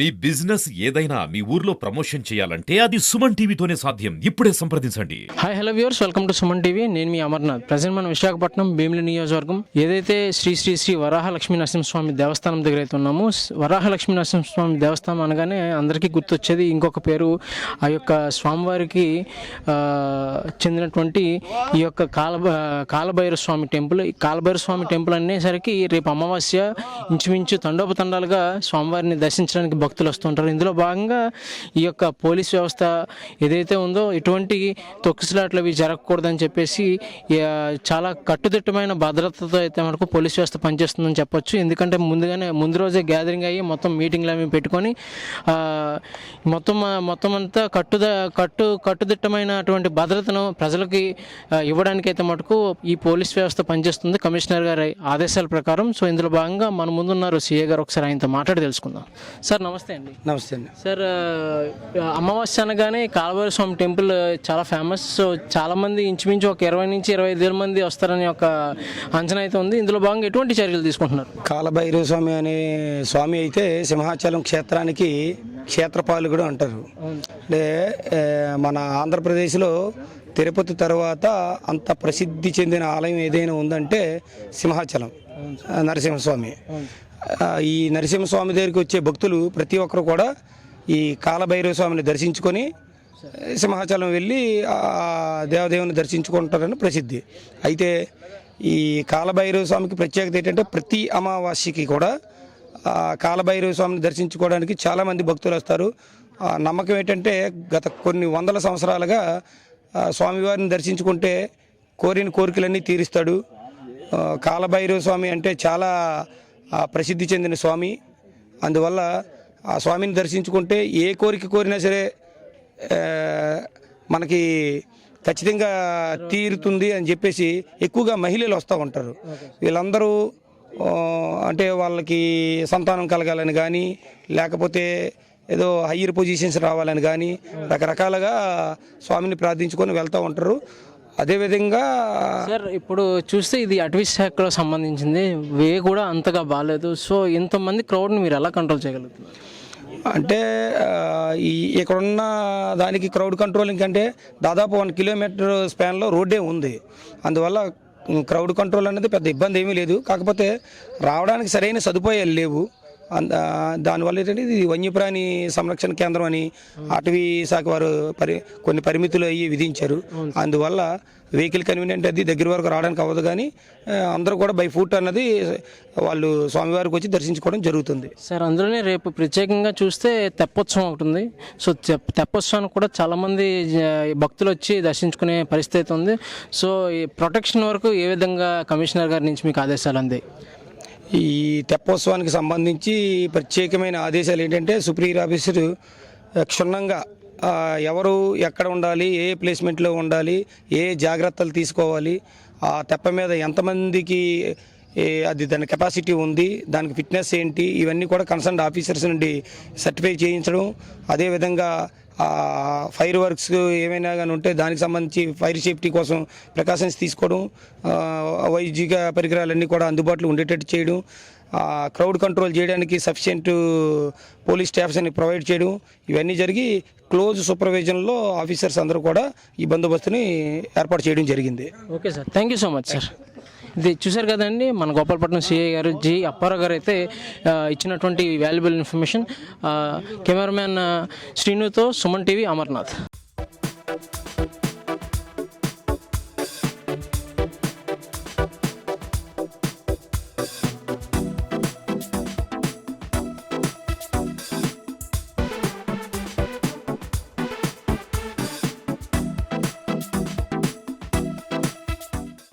మీ business ఏదైనా మీ ఊర్లో promotion చేయాలంటే అది సుమన్ టీవీతోనే సాధ్యం. ఇప్పుడే సంప్రదించండి. Hi hello viewers welcome to Suman TV నేను మీ అమర్నాథ్. ప్రజెంట్ మనం విశాఖపట్నం భీమిలి నియోజకవర్గం. ఏదైతే శ్రీ శ్రీ శ్రీ వరాహలక్ష్మీ నరసింహస్వామి దేవస్థానం దగ్గర అయితే ఉన్నామో స్- వరాహ నరసింహస్వామి దేవస్థానం అనగానే అందరికీ గుర్తొచ్చేది. ఇంకొక పేరు ఆ యొక్క స్వామివారికి చెందినటువంటి ఈ యొక్క కాల కాలభైర స్వామి టెంపుల్. ఈ స్వామి టెంపుల్ అనేసరికి రేపు అమావాస్య ఇంచుమించు తండోపతండాలుగా స్వామివారిని దర్శించడానికి భక్తులు వస్తుంటారు. ఇందులో భాగంగా ఈ యొక్క పోలీస్ వ్యవస్థ ఏదైతే ఉందో ఎటువంటి తొక్కిసలాట్లు అవి జరగకూడదని చెప్పేసి చాలా కట్టుదిట్టమైన భద్రతతో అయితే మనకు పోలీస్ వ్యవస్థ పనిచేస్తుందని చెప్పొచ్చు. ఎందుకంటే ముందుగానే ముందు రోజే గ్యాదరింగ్ అయ్యి మొత్తం మీటింగ్లు అవి పెట్టుకొని మొత్తం మొత్తం అంతా కట్టుద కట్టు కట్టుదిట్టమైనటువంటి భద్రతను ప్రజలకి ఇవ్వడానికి అయితే మటుకు ఈ పోలీస్ వ్యవస్థ పనిచేస్తుంది. కమిషనర్ గారి ఆదేశాల ప్రకారం. సో ఇందులో భాగంగా మన ముందున్నారు సీఏ గారు. ఒకసారి ఆయనతో మాట్లాడి తెలుసుకుందాం. సార్ నమస్తే. అండి. నమస్తే అండి. సార్ అమావాస్య అనగానే కాలభైరవ స్వామి టెంపుల్ చాలా ఫేమస్. సో చాలా మంది ఇంచుమించు ఒక ఇరవై నుంచి ఇరవై ఐదు వేల మంది వస్తారని ఒక అంచనా అయితే ఉంది. ఇందులో భాగంగా ఎటువంటి చర్యలు తీసుకుంటున్నారు? కాలభైరవ స్వామి అనే స్వామి అయితే సింహాచలం క్షేత్రానికి క్షేత్రపాలకుడు అంటారు. అంటే మన ఆంధ్రప్రదేశ్లో తిరుపతి తర్వాత అంత ప్రసిద్ధి చెందిన ఆలయం ఏదైనా ఉందంటే సింహాచలం నరసింహస్వామి. ఈ నరసింహస్వామి దగ్గరికి వచ్చే భక్తులు ప్రతి ఒక్కరు కూడా ఈ కాలభైరవ స్వామిని దర్శించుకొని సింహాచలం వెళ్ళి దేవదేవుని దర్శించుకుంటారని ప్రసిద్ధి. అయితే ఈ కాలభైరవ స్వామికి ప్రత్యేకత ఏంటంటే ప్రతి అమావాస్యకి కూడా కాలభైరవ స్వామిని దర్శించుకోవడానికి చాలామంది భక్తులు వస్తారు. ఆ నమ్మకం ఏంటంటే గత కొన్ని వందల సంవత్సరాలుగా స్వామివారిని దర్శించుకుంటే కోరిన కోరికలన్నీ తీరుస్తాడు. కాలభైరవ స్వామి అంటే చాలా ప్రసిద్ధి చెందిన స్వామి. అందువల్ల ఆ స్వామిని దర్శించుకుంటే ఏ కోరిక కోరినా సరే మనకి ఖచ్చితంగా తీరుతుంది అని చెప్పేసి ఎక్కువగా మహిళలు వస్తూ ఉంటారు. వీళ్ళందరూ అంటే వాళ్ళకి సంతానం కలగాలని కానీ లేకపోతే ఏదో హయ్యర్ పొజిషన్స్ రావాలని కానీ రకరకాలుగా స్వామిని ప్రార్థించుకొని వెళ్తూ ఉంటారు. అదేవిధంగా సార్ ఇప్పుడు చూస్తే ఇది అటవీ శాఖలో సంబంధించింది. వే కూడా అంతగా బాగాలేదు సో ఇంతమంది క్రౌడ్ని మీరు ఎలా కంట్రోల్ చేయగలుగుతున్నారు? అంటే ఈ ఇక్కడున్న దానికి క్రౌడ్ కంట్రోలింగ్ అంటే దాదాపు వన్ కిలోమీటర్ స్పాన్లో రోడ్డే ఉంది. అందువల్ల క్రౌడ్ కంట్రోల్ అనేది పెద్ద ఇబ్బంది ఏమీ లేదు. కాకపోతే రావడానికి సరైన సదుపాయాలు లేవు. దానివల్ల ఏంటంటే ఇది వన్యప్రాణి సంరక్షణ కేంద్రం అని అటవీ శాఖ వారు పరి కొన్ని పరిమితులు అయ్యి విధించారు. అందువల్ల వెహికల్ కన్వీనియంట్ అది దగ్గర వరకు రావడానికి అవ్వదు కానీ అందరూ కూడా బై ఫుట్ అన్నది వాళ్ళు స్వామివారికి వచ్చి దర్శించుకోవడం జరుగుతుంది. సార్ అందులోనే రేపు ప్రత్యేకంగా చూస్తే తెప్పోత్సవం ఒకటి ఉంది. సో తెప్- తెప్పోత్సవానికి కూడా చాలామంది భక్తులు వచ్చి దర్శించుకునే పరిస్థితి అయితే ఉంది. సో ఈ ప్రొటెక్షన్ వరకు ఏ విధంగా కమిషనర్ గారి నుంచి మీకు ఆదేశాలు అంది ఈ తెప్పోత్సవానికి సంబంధించి ప్రత్యేకమైన ఆదేశాలు ఏంటంటే సుప్రీర్ ఆఫీసరు క్షుణ్ణంగా ఎవరు ఎక్కడ ఉండాలి ఏ ప్లేస్మెంట్లో ఉండాలి ఏ జాగ్రత్తలు తీసుకోవాలి ఆ తెప్ప మీద ఎంతమందికి అది దాని కెపాసిటీ ఉంది దానికి ఫిట్నెస్ ఏంటి ఇవన్నీ కూడా కన్సర్న్ ఆఫీసర్స్ నుండి సర్టిఫై చేయించడం అదేవిధంగా ఫైర్ వర్క్స్ ఏమైనా కానీ ఉంటే దానికి సంబంధించి ఫైర్ సేఫ్టీ కోసం ప్రికాషన్స్ తీసుకోవడం ఆ, పరికరాలన్నీ కూడా అందుబాటులో ఉండేటట్టు చేయడం ఆ, క్రౌడ్ కంట్రోల్ చేయడానికి సఫిషియెంట్ పోలీస్ స్టాఫ్స్ అని ప్రొవైడ్ చేయడం ఇవన్నీ జరిగి క్లోజ్ సూపర్విజన్లో ఆఫీసర్స్ అందరూ కూడా ఈ బందోబస్తుని ఏర్పాటు చేయడం జరిగింది. Okay sir thank you so much sir ఇది చూశారు కదండి మన గోపాలపట్నం సిఐ గారు జి అప్పారావు గారు అయితే ఇచ్చినటువంటి వాల్యుబుల్ ఇన్ఫర్మేషన్ కెమెరామ్యాన్ శ్రీనుతో సుమన్ టీవీ అమర్నాథ్.